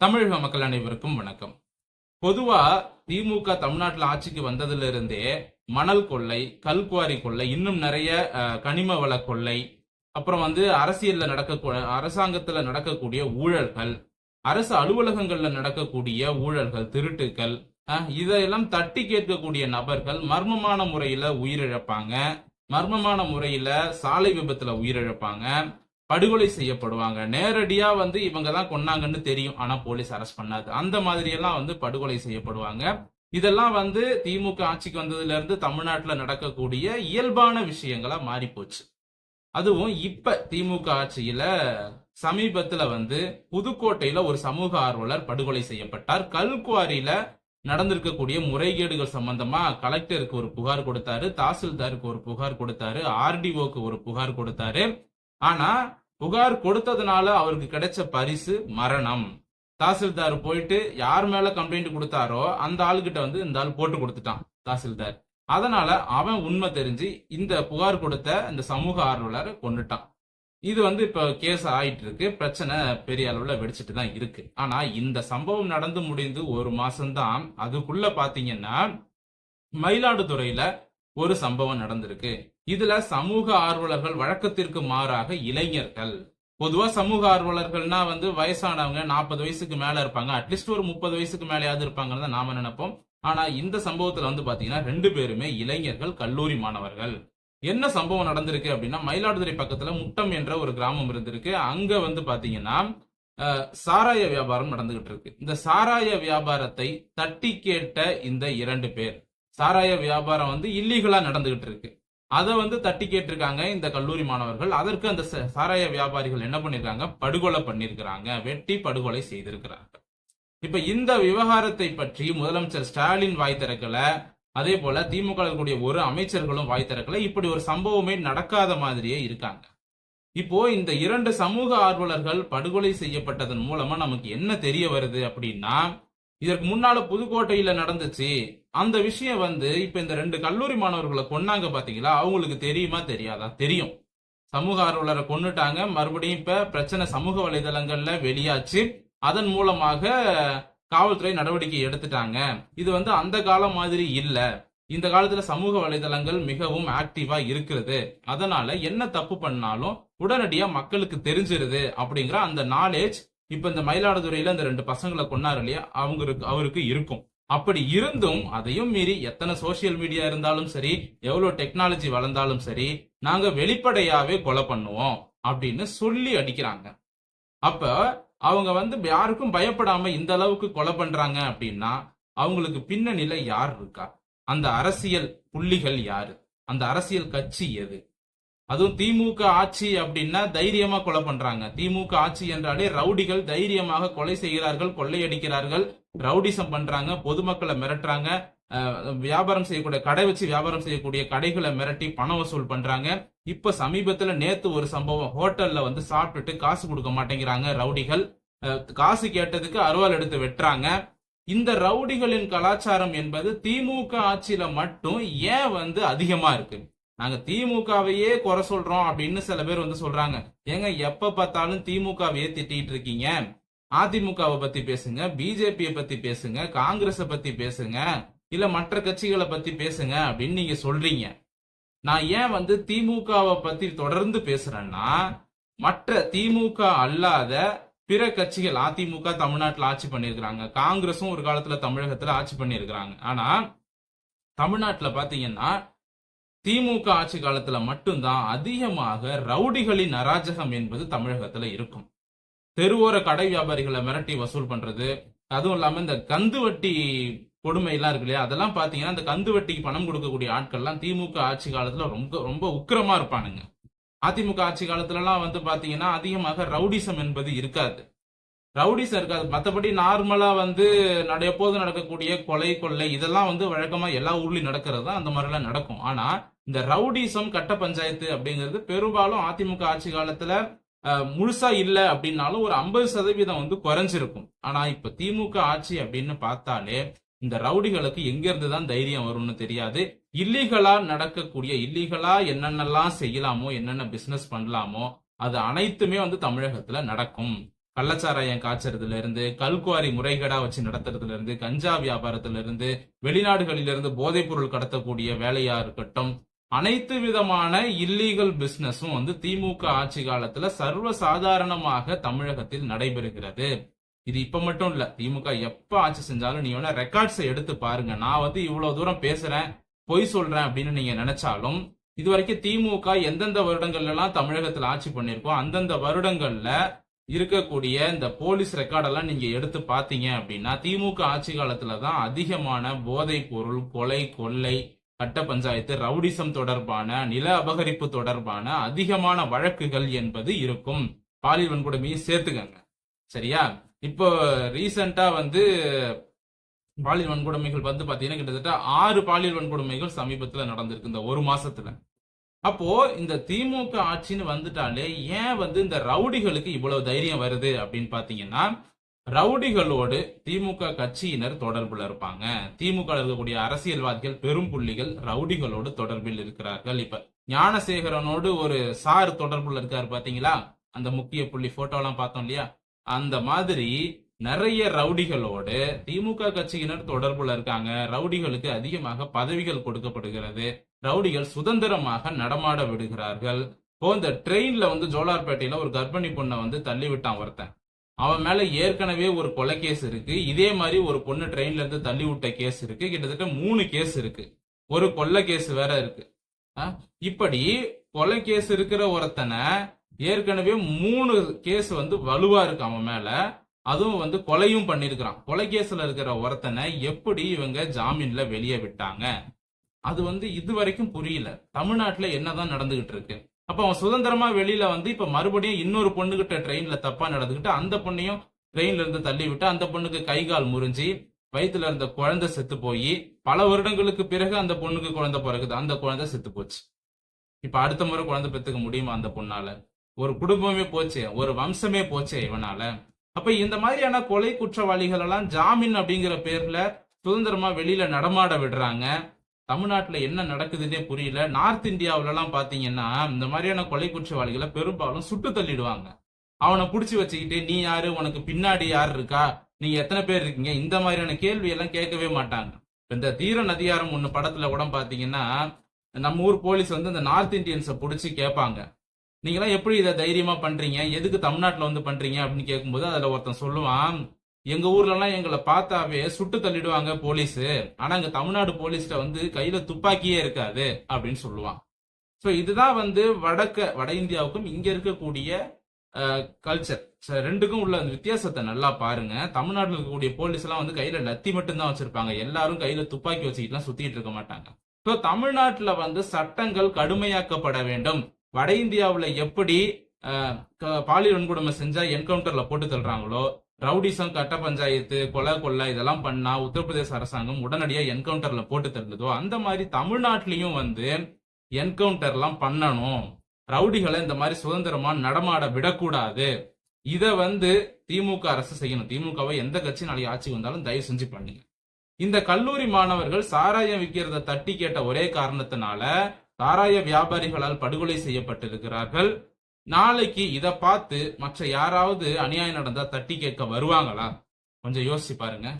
தமிழக மக்கள் அனைவருக்கும் வணக்கம். பொதுவா திமுக தமிழ்நாட்டில் ஆட்சிக்கு வந்ததுல இருந்தே மணல் கொள்ளை கல்குவாரி கொள்ளை இன்னும் நிறைய கனிம வள கொள்ளை அப்புறம் வந்து அரசியல்ல நடக்க அரசாங்கத்துல நடக்கக்கூடிய ஊழல்கள் அரசு அலுவலகங்கள்ல நடக்கக்கூடிய ஊழல்கள் திருட்டுக்கள் இதையெல்லாம் தட்டி கேட்கக்கூடிய நபர்கள் மர்மமான முறையில உயிரிழப்பாங்க. மர்மமான முறையில சாலை விபத்துல உயிரிழப்பாங்க. படுகொலை செய்யப்படுவாங்க. நேரடியா வந்து இவங்க தான் கொன்னாங்கன்னு தெரியும். ஆனா போலீஸ் அரெஸ்ட் பண்ணாது. அந்த மாதிரி எல்லாம் வந்து படுகொலை செய்யப்படுவாங்க. இதெல்லாம் வந்து திமுக ஆட்சிக்கு வந்ததுல இருந்து தமிழ்நாட்டுல நடக்கக்கூடிய இயல்பான விஷயங்களா மாறி போச்சு அதுவும் இப்ப திமுக ஆட்சியில சமீபத்துல வந்து புதுக்கோட்டையில ஒரு சமூக ஆர்வலர் படுகொலை செய்யப்பட்டார். கல்குவாரியில நடந்திருக்கக்கூடிய முறைகேடுகள் சம்பந்தமா கலெக்டருக்கு ஒரு புகார் கொடுத்தாரு தாசில்தாருக்கு ஒரு புகார் கொடுத்தாரு ஆர்டிஓக்கு ஒரு புகார் கொடுத்தாரு. ஆனா புகார் கொடுத்ததுனால அவருக்கு கிடைச்ச பரிசு மரணம். தாசில்தார் போயிட்டு யார் மேல கம்ப்ளைண்ட் கொடுத்தாரோ அந்த ஆளுகிட்ட வந்து இந்த ஆள் போட்டு கொடுத்துட்டான் தாசில்தார். அதனால அவன் உண்மை தெரிஞ்சு இந்த புகார் கொடுத்த இந்த சமூக ஆர்வலரை கொண்டுட்டான் இது வந்து இப்ப கேஸ் ஆயிட்டு இருக்கு. பிரச்சனை பெரிய அளவுல வெடிச்சிட்டு தான் இருக்கு. ஆனா இந்த சம்பவம் நடந்து முடிந்து ஒரு மாசம்தான். அதுக்குள்ள பாத்தீங்கன்னா மயிலாடுதுறையில ஒரு சம்பவம் நடந்திருக்கு. இதுல சமூக ஆர்வலர்கள் வழக்கத்திற்கு மாறாக இளைஞர்கள். பொதுவா சமூக ஆர்வலர்கள்னா வந்து வயசானவங்க நாற்பது வயசுக்கு மேல இருப்பாங்க. அட்லீஸ்ட் ஒரு முப்பது வயசுக்கு மேலேயாவது இருப்பாங்கன்னு தான் நாம நினைப்போம். ஆனா இந்த சம்பவத்துல வந்து பாத்தீங்கன்னா ரெண்டு பேருமே இளைஞர்கள் கல்லூரி மாணவர்கள். என்ன சம்பவம் நடந்திருக்கு அப்படின்னா மயிலாடுதுறை பக்கத்துல முட்டம் என்ற ஒரு கிராமம் இருந்திருக்கு. அங்க வந்து பாத்தீங்கன்னா சாராய வியாபாரம் நடந்துகிட்டு இருக்கு. இந்த சாராய வியாபாரத்தை தட்டி கேட்ட இந்த இரண்டு பேர். சாராய வியாபாரம் வந்து இல்லீகலா நடந்துகிட்டு இருக்கு. அதை வந்து தட்டி கேட்டிருக்காங்க இந்த கல்லூரி மாணவர்கள். அதற்கு அந்த ச- சாராய வியாபாரிகள் என்ன பண்ணிருக்காங்க? படுகொலை பண்ணிருக்கிறாங்க. வெட்டி படுகொலை செய்திருக்கிறாங்க இப்ப இந்த விவகாரத்தை பற்றி முதலமைச்சர் ஸ்டாலின் வாய் திறக்கல. அதே போல திமுக இருக்கக்கூடிய ஒரு அமைச்சர்களும் வாய் திறக்கல. இப்படி ஒரு சம்பவமே நடக்காத மாதிரியே இருக்காங்க. இப்போ இந்த இரண்டு சமூக ஆர்வலர்கள் படுகொலை செய்யப்பட்டதன் மூலமா நமக்கு என்ன தெரிய வருது அப்படின்னா இதற்கு முன்னால புதுக்கோட்டையில நடந்துச்சு. அந்த விஷயம் வந்து இப்ப இந்த ரெண்டு கல்லூரி மாணவர்களை கொன்னாங்க பாத்தீங்களா? அவங்களுக்கு தெரியுமா தெரியாதா? தெரியும். சமூக ஆர்வலரை கொண்டுட்டாங்க மறுபடியும் இப்ப பிரச்சனை சமூக வலைதளங்கள்ல வெளியாச்சு. அதன் மூலமாக காவல்துறை நடவடிக்கை எடுத்துட்டாங்க. இது வந்து அந்த காலம் மாதிரி இல்ல. இந்த காலத்துல சமூக வலைதளங்கள் மிகவும் ஆக்டிவா இருக்கிறது. அதனால என்ன தப்பு பண்ணாலும் உடனடியா மக்களுக்கு தெரிஞ்சிருது அப்படிங்கிற அந்த நாலேஜ் இப்ப இந்த மயிலாடுதுறையில இந்த ரெண்டு பசங்களை கொண்டாரு இல்லையா? அவங்களுக்கு அவருக்கு இருக்கும். அப்படி இருந்தும் அதையும் மீறி எத்தனை சோசியல் மீடியா இருந்தாலும் சரி எவ்வளவு டெக்னாலஜி வளர்ந்தாலும் சரி நாங்க வெளிப்படையாவே கொலை பண்ணுவோம் அப்படின்னு சொல்லி அடிக்கிறாங்க. அப்ப அவங்க வந்து யாருக்கும் பயப்படாம இந்த அளவுக்கு கொலை பண்றாங்க அப்படின்னா அவங்களுக்கு பின்னணியில யார் இருக்கா? அந்த அரசியல் புள்ளிகள் யாரு? அந்த அரசியல் கட்சி எது? அதுவும் திமுக ஆட்சி அப்படின்னா தைரியமா கொலை பண்றாங்க. திமுக ஆட்சி என்றாலே ரவுடிகள் தைரியமாக கொலை செய்கிறார்கள் கொள்ளையடிக்கிறார்கள் ரவுடிசம் பண்றாங்க பொதுமக்களை மிரட்டுறாங்க வியாபாரம் செய்யக்கூடிய கடை வச்சு வியாபாரம் செய்யக்கூடிய கடைகளை மிரட்டி பணம் வசூல் பண்றாங்க. இப்ப சமீபத்துல நேத்து ஒரு சம்பவம் ஹோட்டல்ல வந்து சாப்பிட்டுட்டு காசு கொடுக்க மாட்டேங்கிறாங்க ரவுடிகள். காசு கேட்டதுக்கு அருவாள் எடுத்து வெட்டுறாங்க. இந்த ரவுடிகளின் கலாச்சாரம் என்பது திமுக ஆட்சியில மட்டும் ஏன் வந்து அதிகமா இருக்கு? நாங்க திமுகவையே குறை சொல்றோம் அப்படின்னு சில பேர் வந்து சொல்றாங்க. ஏங்க எப்ப பார்த்தாலும் திமுகவையே திட்டிட்டு இருக்கீங்க? அதிமுகவை பத்தி பேசுங்க பிஜேபியை பத்தி பேசுங்க காங்கிரஸ பத்தி பேசுங்க இல்ல மற்ற கட்சிகளை பத்தி பேசுங்க அப்படின்னு நீங்க சொல்றீங்க. நான் ஏன் வந்து திமுகவை பத்தி தொடர்ந்து பேசுறேன்னா மற்ற திமுக அல்லாத பிற கட்சிகள் அதிமுக தமிழ்நாட்டில் ஆட்சி பண்ணியிருக்கிறாங்க. காங்கிரஸும் ஒரு காலத்துல தமிழகத்துல ஆட்சி பண்ணியிருக்கிறாங்க. ஆனா தமிழ்நாட்டில் பாத்தீங்கன்னா திமுக ஆட்சி காலத்துல மட்டும்தான் அதிகமாக ரவுடிகளின் அராஜகம் என்பது தமிழகத்துல இருக்கும். தெருவோர கடை வியாபாரிகளை மிரட்டி வசூல் பண்றது அதுவும் இல்லாம இந்த கந்து வட்டி கொடுமை எல்லாம் இருக்கு இல்லையா? அதெல்லாம் பாத்தீங்கன்னா இந்த கந்து வட்டிக்கு பணம் கொடுக்கக்கூடிய ஆட்கள்லாம் திமுக ஆட்சி காலத்துல ரொம்ப ரொம்ப உக்கிரமா இருப்பானுங்க. அதிமுக ஆட்சி காலத்துல எல்லாம் வந்து பாத்தீங்கன்னா அதிகமாக ரவுடிசம் என்பது இருக்காது. ரவுடிசம் இருக்காது. மற்றபடி நார்மலா வந்து நட எப்போதும் நடக்கக்கூடிய கொலை கொள்ளை இதெல்லாம் வந்து வழக்கமா எல்லா ஊர்லயும் நடக்கிறது தான் அந்த மாதிரிலாம் நடக்கும். ஆனா இந்த ரவுடிசம் கட்ட பஞ்சாயத்து அப்படிங்கிறது பெரும்பாலும் அதிமுக ஆட்சி காலத்துல முழுசா இல்ல அப்படின்னாலும் ஒரு ஐம்பது சதவீதம் வந்து குறைஞ்சிருக்கும். ஆனா இப்ப திமுக ஆட்சி அப்படின்னு பார்த்தாலே இந்த ரவுடிகளுக்கு எங்க இருந்து தான் தைரியம் வரும்னு தெரியாது. இல்லீகலா நடக்கக்கூடிய இல்லீகலா என்னென்னலாம் செய்யலாமோ என்னென்ன பிசினஸ் பண்ணலாமோ அது அனைத்துமே வந்து தமிழகத்துல நடக்கும். கள்ளச்சாராயம் காய்ச்சறதுல இருந்து கல்குவாரி முறைகேடா வச்சு நடத்துறதுல இருந்து கஞ்சா வியாபாரத்துல இருந்து வெளிநாடுகளிலிருந்து போதைப் பொருள் கடத்தக்கூடிய வேலையா இருக்கட்டும் அனைத்து விதமான இல்லீகல் பிசினஸும் வந்து திமுக ஆட்சி காலத்துல சர்வ சாதாரணமாக தமிழகத்தில் நடைபெறுகிறது. இது இப்ப மட்டும் இல்ல திமுக எப்ப ஆட்சி செஞ்சாலும் நீ வேணா ரெக்கார்ட்ஸை எடுத்து பாருங்க. நான் வந்து இவ்வளவு தூரம் பேசுறேன் பொய் சொல்றேன் அப்படின்னு நீங்க நினைச்சாலும் இது வரைக்கும் திமுக எந்தெந்த வருடங்கள்ல எல்லாம் தமிழகத்தில் ஆட்சி பண்ணிருக்கோம் அந்தந்த வருடங்கள்ல இருக்கக்கூடிய இந்த போலீஸ் ரெக்கார்டெல்லாம் நீங்க எடுத்து பாத்தீங்க அப்படின்னா திமுக ஆட்சி காலத்துல தான் அதிகமான போதைப் பொருள் கொலை கொள்ளை கட்ட பஞ்சாயத்து ரவுடிசம் தொடர்பான நில அபகரிப்பு தொடர்பான அதிகமான வழக்குகள் என்பது இருக்கும். பாலியல் வன்கொடுமையை சேர்த்துக்கங்க. சரியா? இப்போ ரீசண்டா வந்து பாலியல் வன்கொடுமைகள் வந்து பாத்தீங்கன்னா கிட்டத்தட்ட ஆறு பாலியல் வன்கொடுமைகள் சமீபத்துல நடந்திருக்கு இந்த ஒரு மாசத்துல. அப்போ இந்த திமுக ஆட்சின்னு வந்துட்டாலே ஏன் வந்து இந்த ரவுடிகளுக்கு இவ்வளவு தைரியம் வருது அப்படின்னு பாத்தீங்கன்னா ரவுடிகளோடு திமுக கட்சியினர் தொடர்பில் இருப்பாங்க. திமுக இருக்கக்கூடிய அரசியல்வாதிகள் பெரும் புள்ளிகள் ரவுடிகளோடு தொடர்பில் இருக்கிறார்கள். இப்ப ஞானசேகரனோடு ஒரு சார் தொடர்புல இருக்காரு பாத்தீங்களா? அந்த முக்கிய புள்ளி போட்டோலாம் பார்த்தோம் இல்லையா? அந்த மாதிரி நிறைய ரவுடிகளோடு திமுக கட்சியினர் தொடர்புல இருக்காங்க. ரவுடிகளுக்கு அதிகமாக பதவிகள் கொடுக்கப்படுகிறது. ரவுடிகள் சுதந்திரமாக நடமாட விடுகிறார்கள். இப்போ இந்த ட்ரெயின்ல வந்து ஜோலார்பேட்டையில ஒரு கர்ப்பிணி பொண்ணை வந்து தள்ளி விட்டான் ஒருத்தன். அவன் மேல ஏற்கனவே ஒரு கொலை கேஸ் இருக்கு. இதே மாதிரி ஒரு பொண்ணு ட்ரெயின்ல இருந்து தள்ளி விட்ட கேஸ் இருக்கு. கிட்டத்தட்ட மூணு கேஸ் இருக்கு. ஒரு கொள்ளை கேஸ் வேற இருக்கு. இப்படி கொலை கேஸ் இருக்கிற ஒருத்தனை ஏற்கனவே மூணு கேஸ் வந்து வலுவா இருக்கு அவன் மேல. அதுவும் வந்து கொலையும் பண்ணிருக்கிறான் கொலை கேஸ்ல இருக்கிற ஒருத்தனை எப்படி இவங்க ஜாமீன்ல வெளியே விட்டாங்க? அது வந்து இது வரைக்கும் புரியல. தமிழ்நாட்டுல என்னதான் நடந்துகிட்டு இருக்கு? அப்ப அவன் சுதந்திரமா வெளியில வந்து இப்ப மறுபடியும் இன்னொரு பொண்ணுகிட்ட ட்ரெயின்ல தப்பா நடந்துகிட்டு அந்த பொண்ணையும் ட்ரெயின்ல இருந்து தள்ளி விட்டு அந்த பொண்ணுக்கு கை கால் முறிஞ்சி வயிற்றுல இருந்த குழந்தை செத்து போய் பல வருடங்களுக்கு பிறகு அந்த பொண்ணுக்கு குழந்தை பிறகுது. அந்த குழந்தை செத்து போச்சு. இப்ப அடுத்த முறை குழந்தை பெற்றுக்க முடியுமா அந்த பொண்ணால? ஒரு குடும்பமே போச்சே ஒரு வம்சமே போச்சே இவனால. அப்ப இந்த மாதிரியான கொலை குற்றவாளிகள் எல்லாம் ஜாமீன் அப்படிங்கிற பேர்ல சுதந்திரமா வெளியில நடமாட விடுறாங்க. தமிழ்நாட்டுல என்ன நடக்குதுன்னே புரியல. நார்த் இந்தியாவிலலாம் எல்லாம் பாத்தீங்கன்னா இந்த மாதிரியான கொலை குற்றவாளிகளை பெரும்பாலும் சுட்டு தள்ளிடுவாங்க. அவனை புடிச்சு வச்சுக்கிட்டு நீ யாரு? உனக்கு பின்னாடி யார் இருக்கா? நீங்க எத்தனை பேர் இருக்கீங்க? இந்த மாதிரியான கேள்வி எல்லாம் கேட்கவே மாட்டாங்க. இந்த தீர நதியாரம் ஒன்று படத்துல கூட பாத்தீங்கன்னா நம்ம ஊர் போலீஸ் வந்து இந்த நார்த் இந்தியன்ஸை புடிச்சு கேட்பாங்க. நீங்களாம் எப்படி இதை தைரியமா பண்றீங்க? எதுக்கு தமிழ்நாட்டுல வந்து பண்றீங்க? அப்படின்னு கேட்கும்போது அதுல ஒருத்தன் சொல்லுவான் எங்க ஊர்ல எல்லாம் எங்களை பார்த்தாவே சுட்டு தள்ளிடுவாங்க போலீஸ். ஆனா இங்க தமிழ்நாடு போலீஸ்ல வந்து கையில துப்பாக்கியே இருக்காது அப்படின்னு சொல்லுவான். சோ இதுதான் வந்து வடக்க வட இந்தியாவுக்கும் இங்க இருக்கக்கூடிய கல்ச்சர் ரெண்டுக்கும் உள்ள அந்த வித்தியாசத்தை நல்லா பாருங்க. தமிழ்நாட்டில் இருக்கக்கூடிய போலீஸ் எல்லாம் வந்து கையில லத்தி மட்டும்தான் வச்சிருப்பாங்க. எல்லாரும் கையில துப்பாக்கி வச்சுக்கிட்டுலாம் சுத்திட்டு இருக்க மாட்டாங்க. ஸோ தமிழ்நாட்டுல வந்து சட்டங்கள் கடுமையாக்கப்பட வேண்டும். வட இந்தியாவுல எப்படி க- பாலியல் வன்கொடுமை செஞ்சா என்கவுண்டர்ல போட்டு தள்ளுறாங்களோ ரவுடிசம் கட்ட பஞ்சாயத்து கொலை கொள்ளை இதெல்லாம் பண்ணா உத்தரப்பிரதேச அரசாங்கம் உடனடியா என்கவுண்டர்ல போட்டு தருந்ததோ அந்த மாதிரி தமிழ்நாட்டிலையும் வந்து என்கவுண்டர்லாம் பண்ணணும். ரவுடிகளை இந்த மாதிரி சுதந்திரமா நடமாட விடக்கூடாது. இத வந்து திமுக அரசு செய்யணும். திமுகவை எந்த கட்சி நாளைக்கு ஆட்சி வந்தாலும் தயவு செஞ்சு பண்ணுங்க. இந்த கல்லூரி மாணவர்கள் சாராயம் விற்கிறத தட்டி கேட்ட ஒரே காரணத்தினால சாராய வியாபாரிகளால் படுகொலை செய்யப்பட்டிருக்கிறார்கள். நாளைக்கு இதை பார்த்து மற்ற யாராவது அநியாயம் நடந்தா தட்டி கேட்க வருவாங்களா? கொஞ்சம் யோசிச்சு பாருங்க.